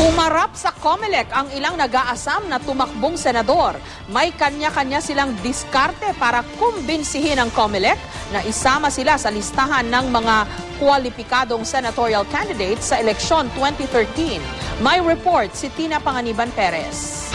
Humarap sa COMELEC ang ilang nag-aasam na tumakbong senador. May kanya-kanya silang diskarte para kumbinsihin ang COMELEC na isama sila sa listahan ng mga kwalipikadong senatorial candidates sa eleksyon 2013. May report si Tina Panganiban Perez.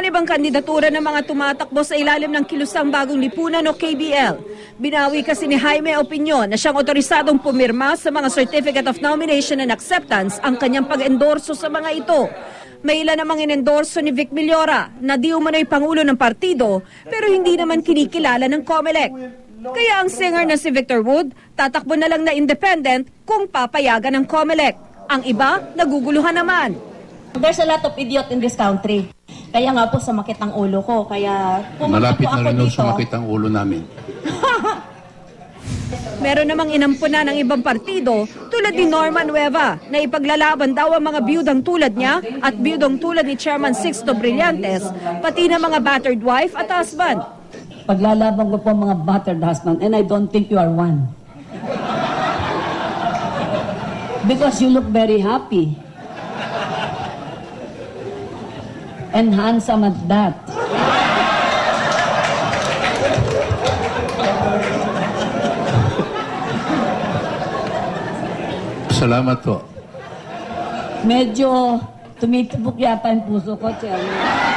Nanganganib ang kandidatura ng mga tumatakbo sa ilalim ng Kilusang Bagong Lipunan o KBL. Binawi kasi ni Jaime Opinion na siyang otorisadong pumirma sa mga Certificate of Nomination and Acceptance ang kanyang pag-endorso sa mga ito. May ilan namang inendorso ni Vic Millora na di umano'y pangulo ng partido pero hindi naman kinikilala ng COMELEC. Kaya ang singer na si Victor Wood tatakbo na lang na independent kung papayagan ng COMELEC. Ang iba, naguguluhan naman. There's a lot of idiot in this country. Kaya nga po sumakit ang ulo ko. Kaya pumunta Malapit po na ako rin dito. sumakit ang ulo namin. Meron namang inampuna ng ibang partido tulad ni Norman Nueva na ipaglalaban daw ang mga biyudang tulad niya at biyudang tulad ni Chairman Sixto Brillantes, pati na mga battered wife at husband. paglalaban ko po ang mga battered husband and I don't think you are one. Because you look very happy. And handsome at that. Salamat po. Medyo tumitibok yata yung puso ko, Chairman.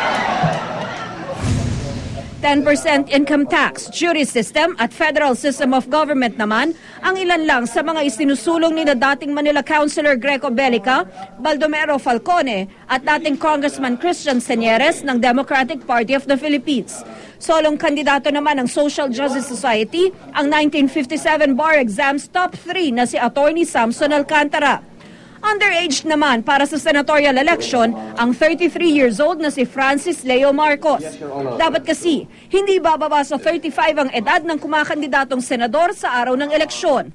10% income tax, jury system at federal system of government naman ang ilan lang sa mga isinusulong ni na dating Manila Councilor Greco Belica, Baldomero Falcone at dating Congressman Christian Señeres ng Democratic Party of the Philippines. Solong kandidato naman ng Social Justice Society ang 1957 bar exams top 3 na si Attorney Samson Alcantara. Underage naman para sa senatorial election ang 33 years old na si Francis Leo Marcos. Dapat kasi hindi bababa sa 35 ang edad ng kumakandidatong senador sa araw ng eleksyon.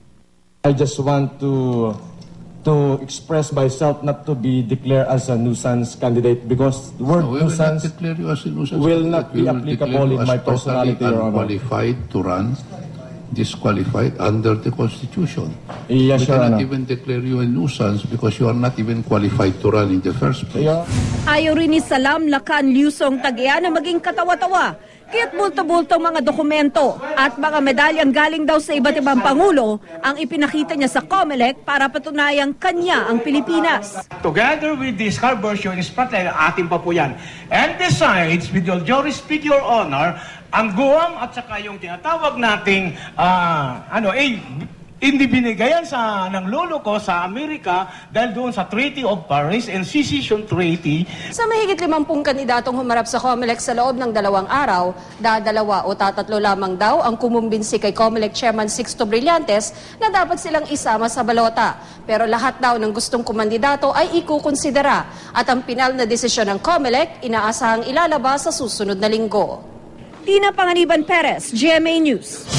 I just want to to express myself not to be declared as a nuisance candidate because the word We will not nuisance nuisance will not be applicable in my personality, Honor. unqualified to run, disqualified under the Constitution. Yes, we Your cannot Honor. even declare you a nuisance because you are not even qualified to run in the first place. Your- Ayaw rin ni Salam Lacan Lusong Tagya na maging katawa-tawa. Kaya't bulto-bultong mga dokumento at mga medalyang galing daw sa iba't ibang pangulo ang ipinakita niya sa COMELEC para patunayang kanya ang Pilipinas. Together with this car version, spotlight, atin pa po yan. And besides, with your jury speak your honor, ang Guam at saka yung tinatawag nating, ah, ano, eh, hindi binigayan sa ng lolo ko sa Amerika dahil doon sa Treaty of Paris and Secession Treaty Sa mahigit limampung kandidatong humarap sa COMELEC sa loob ng dalawang araw, dadalawa o tatatlo lamang daw ang kumumbinsi kay COMELEC Chairman Sixto Brillantes na dapat silang isama sa balota. Pero lahat daw ng gustong kumandidato ay ikukonsidera at ang pinal na desisyon ng COMELEC inaasahang ilalabas sa susunod na linggo. Tina Panganiban Perez, GMA News.